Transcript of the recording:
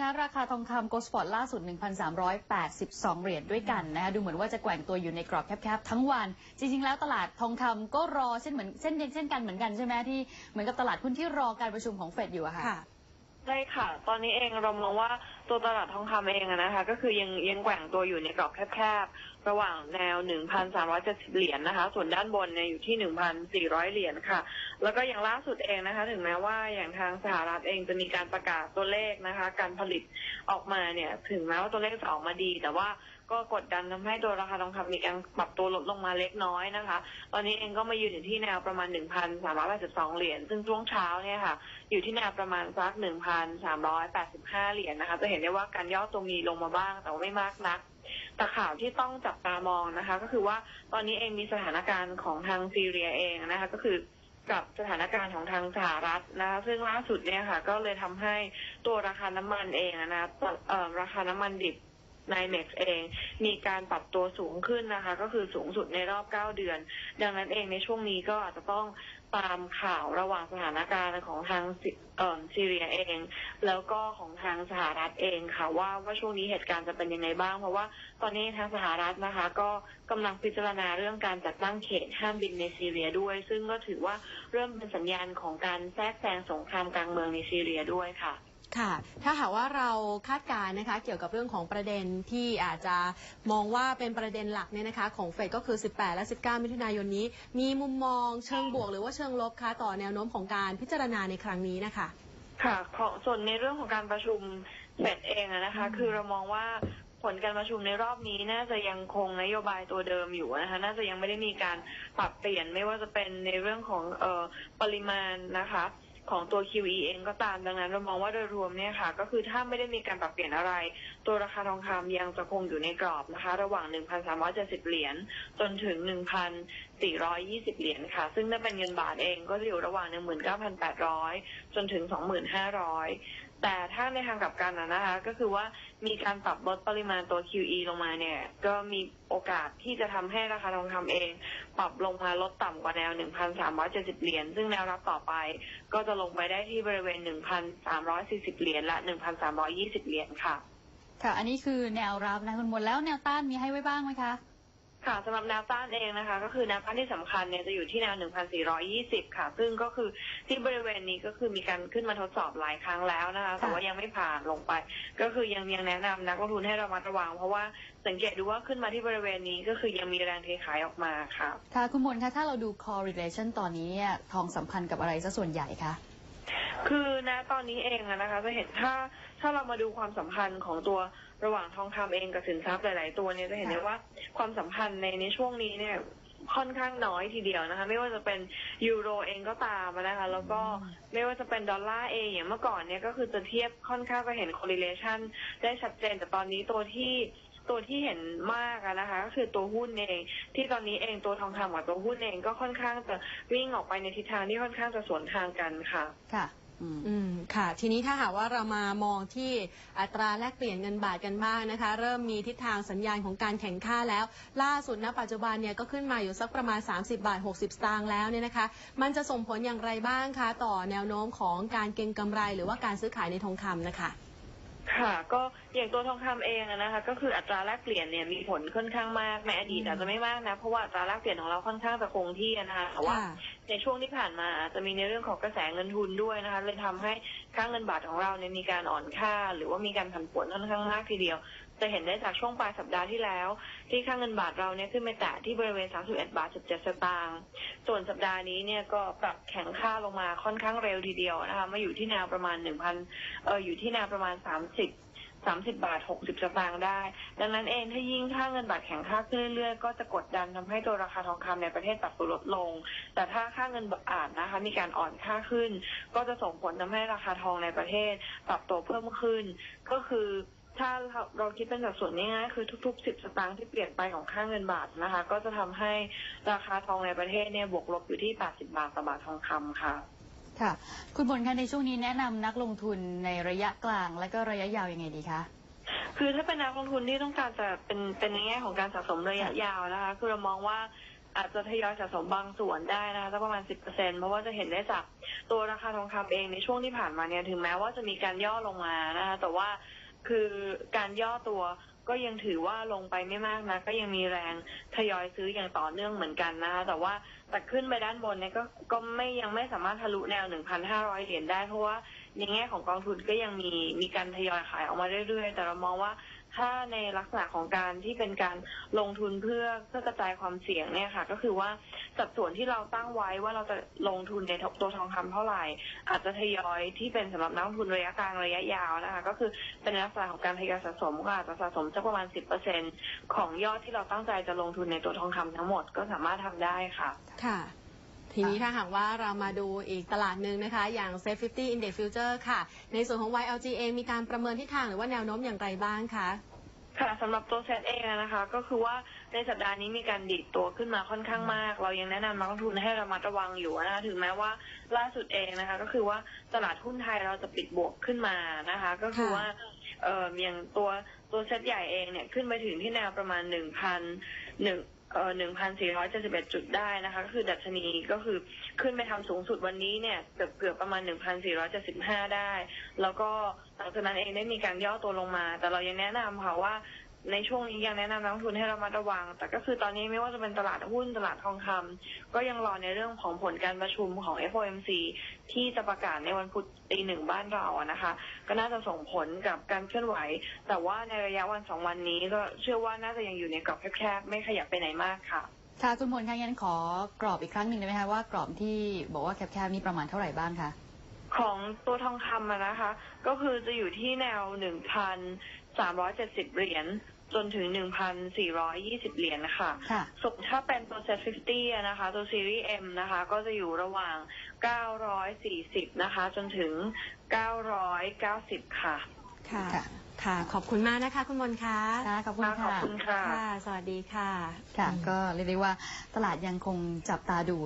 คะราคาทองคำโกลด์สปอร์ตล่าสุด 1,382 เหรียญด้วยกันนะคะดูเหมือนว่าจะแกว่งตัวอยู่ในกรอบแคบๆ ทั้งวัน จริงๆ แล้วตลาดทองคำก็รอเช่นเหมือนเช่นเดียวเช่นกันเหมือนกันใช่ไหมที่เหมือนกับตลาดหุ้นที่รอการประชุมของเฟดอยู่อะค่ะค่ะใช่ค่ะ ตอนนี้เองเรามองว่า ตัวตลาดทองคำเองนะคะ ก็คือยังยังแกว่งตัวอยู่ในกรอบแคบๆ ระหว่างแนว 1,370 เหรียญนะคะ ส่วนด้านบนเนี่ยอยู่ที่ 1,400 เหรียญค่ะ แล้วก็อย่างล่าสุดเองนะคะ ถึงแม้ว่าอย่างทางสหรัฐเองจะมีการประกาศตัวเลขนะคะ การผลิตออกมาเนี่ย ถึงแม้ว่าตัวเลขจะออกมาดี แต่ว่าก็กดดันทำให้ตัวราคาทองคำมีการปรับตัวลดลงมาเล็กน้อยนะคะ ตอนนี้เองก็มายืนอยู่ที่แนวประมาณ 1,382 เหรียญ ซึ่งช่วงเช้าเนี่ยค่ะ อยู่ที่แนวประมาณสัก 1,385 เหรียญนะคะ จะเห็น็นได้ว่าการย่อตรงนี้ลงมาบ้างแต่ว่าไม่มากนัก แต่ข่าวที่ต้องจับตามองนะคะ ก็คือว่าตอนนี้เองมีสถานการณ์ของทางซีเรียเองนะคะ ก็คือกับสถานการณ์ของทางสหรัฐนะคะซึ่งล่าสุดเนี่ยค่ะ ก็เลยทำให้ตัวราคาน้ำมันเองอะนะเออราคาน้ำมันดิบ ในเม็กซ์เอง มีการปรับตัวสูงขึ้นนะคะ ก็คือสูงสุดในรอบ 9 เดือน ดังนั้นเองในช่วงนี้ก็อาจจะต้องตามข่าวระหว่างสถานการณ์ของทางซีเรียเอง แล้วก็ของทางสหรัฐเองค่ะว่าว่าช่วงนี้เหตุการณ์จะเป็นยังไงบ้าง เพราะว่าตอนนี้ทางสหรัฐนะคะ ก็กำลังพิจารณาเรื่องการจัดตั้งเขตห้ามบินในซีเรียด้วย ซึ่งก็ถือว่าเริ่มเป็นสัญญาณของการแทรกแซงสงครามกลางเมืองในซีเรียด้วยค่ะ ค่ะ ถ้าหากว่าเราคาดการณ์นะคะเกี่ยวกับเรื่องของประเด็นที่อาจจะมองว่าเป็นประเด็นหลักเนี่ยนะคะของเฟดก็คือ 18 และ 19 มิถุนายนนี้ มีมุมมองเชิงบวกหรือว่าเชิงลบคะต่อแนวโน้มของการพิจารณาในครั้งนี้นะคะ ค่ะของส่วนในเรื่องของการประชุมเฟดเองอะนะคะ คือเรามองว่าผลการประชุมในรอบนี้น่าจะยังคงนโยบายตัวเดิมอยู่นะคะ น่าจะยังไม่ได้มีการปรับเปลี่ยนไม่ว่าจะเป็นในเรื่องของเอ่อปริมาณนะคะ ของตัว QE เองก็ตามดังนั้นเรามองว่าโดยรวมเนี่ยค่ะ ก็คือถ้าไม่ได้มีการปรับเปลี่ยนอะไร ตัวราคาทองคำยังจะคงอยู่ในกรอบนะคะ ระหว่าง 1,370 เหรียญจนถึง 1,420 เหรียญค่ะ ซึ่งถ้าเป็นเงินบาทเองก็จะอยู่ระหว่าง 19,800 จนถึง 2,500 แต่ถ้าในทางกลับกันนะนะคะ ก็คือว่ามีการปรับลดปริมาณตัว QE ลงมาเนี่ย ก็มีโอกาสที่จะทำให้ราคาทองคำเอง ปรับลงมาลดต่ำกว่าแนว 1,370 เหรียญซึ่งแนวรับต่อไป ก็จะลงไปได้ที่บริเวณ 1,340 เหรียญและ 1,320 เหรียญค่ะ ค่ะ อันนี้คือแนวรับนะคุณมนแล้วแนวต้านมีให้ไว้บ้างไหมคะ ค่ะสำหรับแนวต้านเองนะคะ ก็คือแนวต้านที่สำคัญเนี่ยจะอยู่ที่แนว 1,420 ค่ะ ซึ่งก็คือที่บริเวณนี้ก็คือมีการขึ้นมาทดสอบหลายครั้งแล้วนะคะ แต่ว่ายังไม่ผ่านลงไป ก็คือยังยังแนะนำนักลงทุนให้ระมัดระวัง เพราะว่าสังเกตดูว่าขึ้นมาที่บริเวณนี้ก็คือยังมีแรงเทขายออกมาค่ะ ค่ะ คุณมนคะถ้าเราดู correlation ตอนนี้เนี่ยทองสัมพันธ์กับอะไรซะส่วนใหญ่คะคือณตอนนี้เองอะนะคะจะเห็นถ้าถ้าเรามาดูความสัมพันธ์ของตัว ระหว่างทองคำเองกับสินทรัพย์หลาย ๆ ตัวเนี่ยจะเห็นได้ว่าความสัมพันธ์ในในช่วงนี้เนี่ยค่อนข้างน้อยทีเดียวนะคะ ไม่ว่าจะเป็นยูโรเองก็ตามนะคะ แล้วก็ไม่ว่าจะเป็นดอลลาร์เองอย่างเมื่อก่อนเนี่ยก็คือจะเทียบค่อนข้างจะเห็น correlation ได้ชัดเจนแต่ตอนนี้ตัวที่ตัวที่เห็นมากนะคะ ก็คือตัวหุ้นเอง ที่ตอนนี้เองตัวทองคำกับตัวหุ้นเองก็ค่อนข้างจะวิ่งออกไปในทิศทางที่ค่อนข้างจะสวนทางกันค่ะค่ะ อืมค่ะ ทีนี้ถ้าหากว่าเรามามองที่อัตราแลกเปลี่ยนเงินบาทกันบ้างนะคะ เริ่มมีทิศทางสัญญาณของการแข่งค่าแล้ว ล่าสุดณปัจจุบันเนี่ยก็ขึ้นมาอยู่สักประมาณ 30 บาท 60 สตางค์แล้วเนี่ยนะคะ มันจะส่งผลอย่างไรบ้างคะต่อแนวโน้มของการเก็งกำไร หรือว่าการซื้อขายในทองคำนะคะ ค่ะก็ อย่างตัวทองคำเองอะนะคะ ก็คืออัตราแลกเปลี่ยนเนี่ยมีผลค่อนข้างมากในอดีตอืมอาจจะไม่มากนะ เพราะว่าอัตราแลกเปลี่ยนของเราค่อนข้างจะคงที่อะนะคะแต่ว่าค่ะในช่วงที่ผ่านมาอาจจะมีในเรื่องของกระแสเงินทุนด้วยนะคะเลยทำให้ค่าเงินบาทของเราเนี่ยมีการอ่อนค่า หรือว่ามีการผันผวนค่อนข้างมากทีเดียว จะเห็นได้จากช่วงปลายสัปดาห์ที่แล้ว ที่ค่าเงินบาทเราเนี่ยขึ้นไปแตะที่บริเวณ 31 บาท 17 สตางค์ส่วนสัปดาห์นี้เนี่ยก็ปรับแข็งค่าลงมาค่อนข้างเร็วทีเดียวนะคะมาอยู่ที่แนวประมาณ1,000เอออยู่ที่แนวประมาณ 30 30 บาท 60 สตางค์ได้ ดังนั้นเองถ้ายิ่งค่าเงินบาทแข็งค่าขึ้นเรื่อยๆ ก็จะกดดันทำให้ตัวราคาทองคำในประเทศปรับตัวลดลง แต่ถ้าค่าเงินบาทนะคะ มีการอ่อนค่าขึ้น ก็จะส่งผลทำให้ราคาทองในประเทศปรับตัวเพิ่มขึ้น ก็คือถ้าเราคิดเป็นสัดส่วนง่ายๆคือทุกๆ 10 สตางค์ที่เปลี่ยนไปของค่าเงินบาทนะคะ ก็จะทำให้ราคาทองในประเทศเนี่ยบวกลบอยู่ที่ 80 บาทต่อบาททองคำค่ะ ค่ะ คุณมนคะในช่วงนี้แนะนำนักลงทุนในระยะกลางและก็ระยะยาวยังไงดีคะ คือถ้าเป็นนักลงทุนที่ต้องการจะเป็นเป็นในแง่ของการสะสมระยะยาวนะคะ คือเรามองว่าอาจจะทยอยสะสมบางส่วนได้นะคะสักประมาณ 10%เพราะว่าจะเห็นได้จากตัวราคาทองคำเองในช่วงที่ผ่านมาเนี่ยถึงแม้ว่าจะมีการย่อลงมานะคะแต่ว่าคือการย่อตัว ก็ยังถือว่าลงไปไม่มากนะก็ยังมีแรงทยอยซื้ออย่างต่อเนื่องเหมือนกันนะคะแต่ว่าแต่ขึ้นไปด้านบนเนี่ยก็ก็ไม่ยังไม่สามารถทะลุแนว 1,500 เหรียญได้ เพราะว่าในแง่ของกองทุนก็ยังมีมีการทยอยขายออกมาเรื่อยๆ แต่เรามองว่าถ้าในลักษณะของการที่เป็นการลงทุนเพื่อเพื่อกระจายความเสี่ยงเนี่ยค่ะ ก็คือว่า สัดส่วนที่เราตั้งไว้ว่าเราจะลงทุนในตัวทองคำเท่าไหร่ อาจจะทยอยที่เป็นสำหรับนักลงทุนระยะกลางระยะยาวนะคะก็คือเป็นลักษณะของการทยอยสะสมก็อาจจะสะสมสักประมาณสิบเปอร์เซ็นของยอดที่เราตั้งใจจะลงทุนในตัวทองคำทั้งหมดก็สามารถทำได้ค่ะค่ะทีนี้ถ้าหากว่าเรามาดูอีกตลาดหนึ่งนะคะ อย่าง Safe 50 Index Future ค่ะ ในส่วนของ YLG เองมีการประเมินทิศทางหรือว่าแนวโน้มอย่างไรบ้างคะ ค่ะสำหรับตัวเซตเองนะคะ ก็คือว่าในสัปดาห์นี้มีการดีดตัวขึ้นมาค่อนข้างมาก เรายังแนะนำนักลงทุนให้ระมัดระวังอยู่นะคะถึงแม้ว่าล่าสุดเองนะคะ ก็คือว่าตลาดหุ้นไทยเราจะปิดบวกขึ้นมานะคะ ก็คือว่าเอ่ออย่างตัวตัวเซตใหญ่เองเนี่ยขึ้นไปถึงที่แนวประมาณหนึ่งพันหนึ่ง เอ่อหนึ่งพันสี่ร้อยเจ็ดสิบเอ็ดจุดได้นะคะก็คือดัชนีก็คือขึ้นไปทำสูงสุดวันนี้เนี่ยเกือบเกือบประมาณหนึ่งพันสี่ร้อยเจ็ดสิบห้าได้ แล้วก็หลังจากนั้นเองได้มีการย่อตัวลงมา แต่เรายังแนะนำค่ะว่า ในช่วงนี้ยังแนะนำนักลงทุนให้เรามาระวัง แต่ก็คือตอนนี้ไม่ว่าจะเป็นตลาดหุ้นตลาดทองคำก็ยังรอในเรื่องของผลการประชุมของ FOMC ที่จะประกาศในวันพุธตีหนึ่งบ้านเราอะนะคะ ก็น่าจะส่งผลกับการเคลื่อนไหว แต่ว่าในระยะวันสองวันนี้ก็เชื่อว่าน่าจะยังอยู่ในกรอบแคบๆไม่ขยับไปไหนมากค่ะค่ะคุณพลคะงั้นขอกรอบอีกครั้งหนึ่งได้ไหมคะว่ากรอบที่บอกว่าแคบๆนี่ประมาณเท่าไหร่บ้างคะของตัวทองคำอะนะคะ ก็คือจะอยู่ที่แนวหนึ่งพันสามร้อยเจ็ดสิบเหรียญ จนถึงหนึ่งพันสี่ร้อยยี่สิบเหรียญนะคะค่ะส่วนถ้าเป็นตัว Set 50อะนะคะ ตัวซีรีส์ M นะคะ ก็จะอยู่ระหว่าง 940 นะคะ จนถึง 990 ค่ะ ค่ะ ค่ะค่ะขอบคุณมากนะคะ คุณมนต์คะค่ะขอบคุณขอบค่ะคุณค่ะ ค่ะ สวัสดีค่ะ ค่ะ ก็เรียกได้ว่าตลาดยังคงจับตาดู